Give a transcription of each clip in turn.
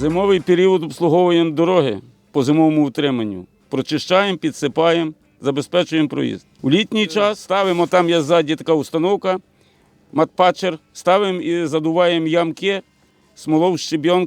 Зимовий період обслуговуємо дороги по зимовому утриманню. Прочищаємо, підсипаємо, забезпечуємо проїзд. У літній час ставимо там є ззаді така установка, матпатчер, ставимо і задуваємо ямки, смолов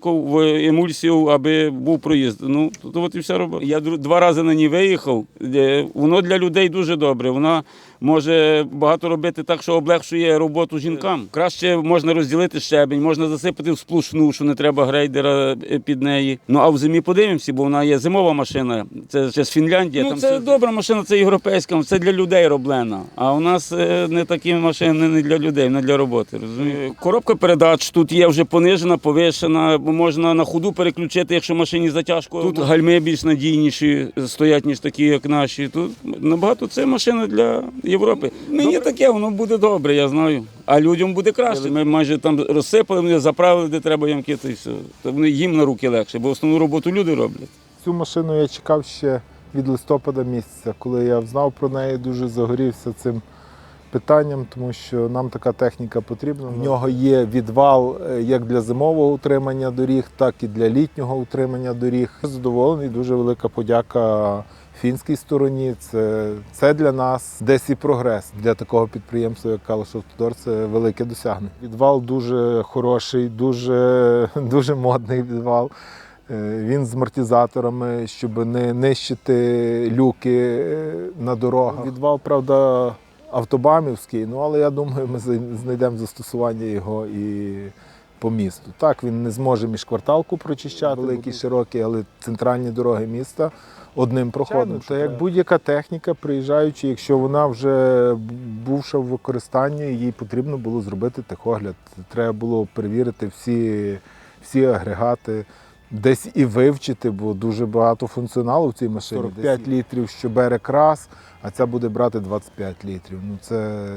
в емульсію, аби був проїзд. Ну, то от і вся робота. Я два рази на ній виїхав. Е, Воно для людей дуже добре. Вона може багато робити так, що облегшує роботу жінкам. Краще можна розділити щебень, можна засипати в сплошну, що не треба грейдера е, під неї. Ну а в зимі подивимося, бо вона є зимова машина. Це ще з Фінляндії. Ну, це добра машина, це європейська, це для людей роблена. А у нас е, не такі машини не для людей, не для роботи. Розумієте? Коробка передач тут є вже понижена, повишена, бо можна на ходу переключити, якщо машині затяжко. Тут гальми більш надійніші стоять, ніж такі, як наші. Тут набагато це машина для Європи. Мені таке, воно буде добре, я знаю. А людям буде краще. Ми майже там розсипали, вони заправили, де треба ямки, то і все. То вони їм на руки легше, бо основну роботу люди роблять. Цю машину я чекав ще від листопада місяця, коли я знав про неї, дуже загорівся цим питанням, тому що нам така техніка потрібна. В нього є відвал е, як для зимового утримання доріг, так і для літнього утримання доріг. Задоволений, дуже велика подяка фінській стороні. Це, це для нас десь і прогрес для такого підприємства, як Калаш Автодор. Це велике досягнення. Відвал дуже хороший, дуже, дуже модний відвал. Е, Він з амортизаторами, щоб не нищити люки е, на дорогах. Відвал, правда, автобамівський, ну але я думаю, ми знайдемо застосування його і по місту. Так, він не зможе міжкварталку прочищати, великі, широкі, але центральні дороги міста одним проходом. Це як будь-яка техніка, приїжджаючи, якщо вона вже бувша в використанні, їй потрібно було зробити техогляд. Треба було перевірити всі, всі агрегати. Десь і вивчити, бо дуже багато функціоналу в цій машині. 45 літрів, що бере крас, а ця буде брати 25 літрів. Ну це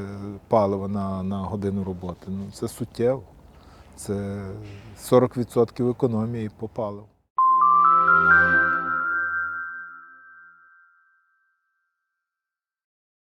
паливо на, на годину роботи. Ну це суттєво. Це 40% економії по паливу.